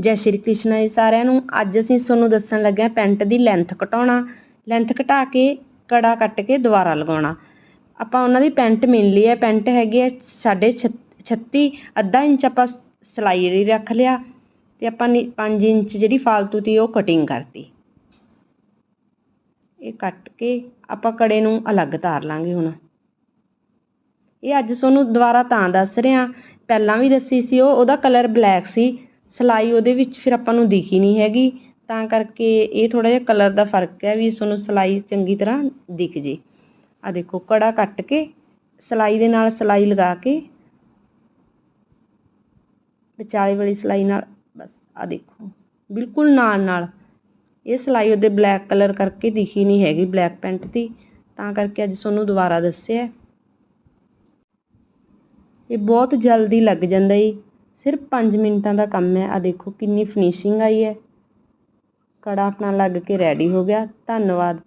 ਜੈ ਸ਼੍ਰੀ ਕ੍ਰਿਸ਼ਨ ਜੀ ਸਾਰਿਆਂ ਨੂੰ। ਅੱਜ ਅਸੀਂ ਤੁਹਾਨੂੰ ਦੱਸਣ ਲੱਗੇ ਪੈਂਟ ਦੀ ਲੈਂਥ ਘਟਾਉਣਾ। ਲੈਂਥ ਘਟਾ ਕੇ ਕੜਾ ਕੱਟ ਕੇ ਦੁਬਾਰਾ ਲਗਾਉਣਾ। ਆਪਾਂ ਉਹਨਾਂ ਦੀ ਪੈਂਟ ਮਿਲ ਲਈ ਹੈ। ਪੈਂਟ ਹੈਗੀ ਹੈ ਸਾਢੇ ਛ- 36 ਅੱਧਾ ਇੰਚ ਆਪਾਂ ਸਿਲਾਈ ਲਈ ਰੱਖ ਲਿਆ ਤੇ ਆਪਾਂ 5 ਇੰਚ ਜਿਹੜੀ ਫਾਲਤੂ ਤੀ ਉਹ ਕਟਿੰਗ ਕਰਤੀ। ਇਹ ਕੱਟ ਕੇ ਆਪਾਂ ਕੜੇ ਨੂੰ ਅਲੱਗ ਤਾਰ ਲਾਂਗੇ ਹੁਣ। ਇਹ ਅੱਜ ਤੁਹਾਨੂੰ ਦੁਬਾਰਾ ਤਾਂ ਦੱਸ ਰਹੇ। ਹਾਂ ਪਹਿਲਾਂ ਵੀ ਦੱਸੀ ਸੀ ਉਹ, ਉਹਦਾ ਕਲਰ ਬਲੈਕ ਸੀ। ਸਿਲਾਈ ਉਹਦੇ ਵਿੱਚ ਫਿਰ ਆਪਾਂ ਨੂੰ ਦਿਖੀ ਨਹੀਂ ਹੈਗੀ, ਤਾਂ ਕਰਕੇ ਇਹ ਥੋੜਾ ਜਿਹਾ ਕਲਰ ਦਾ ਫ਼ਰਕ ਹੈ ਵੀ ਤੁਹਾਨੂੰ ਸਿਲਾਈ ਚੰਗੀ ਤਰ੍ਹਾਂ ਦਿਖ ਜੇ। ਆ ਦੇਖੋ, ਕੜਾ ਕੱਟ ਕੇ ਸਿਲਾਈ ਦੇ ਨਾਲ ਸਿਲਾਈ ਲਗਾ ਕੇ, ਵਿਚਾਲੇ ਵਾਲੀ ਸਿਲਾਈ ਨਾਲ, ਬਸ ਆ ਦੇਖੋ, ਬਿਲਕੁਲ ਨਾਲ ਨਾਲ। ਇਹ ਸਿਲਾਈ ਉਹਦੇ ਬਲੈਕ ਕਲਰ ਕਰਕੇ ਦਿਖੀ ਨਹੀਂ ਹੈਗੀ ਬਲੈਕ ਪੈਂਟ ਦੀ, ਤਾਂ ਕਰਕੇ ਅੱਜ ਤੁਹਾਨੂੰ ਦੁਬਾਰਾ ਦੱਸਿਆ। ਇਹ ਬਹੁਤ ਜਲਦੀ ਲੱਗ ਜਾਂਦਾ ਏ ਸਿਰਫ 5 ਮਿੰਟਾਂ ਦਾ ਕੰਮ ਹੈ। ਆ ਦੇਖੋ ਕਿੰਨੀ ਫਿਨਿਸ਼ਿੰਗ ਆਈ ਹੈ। ਕੜਾ ਆਪਣਾ ਲੱਗ ਕੇ ਰੈਡੀ ਹੋ ਗਿਆ। ਧੰਨਵਾਦ।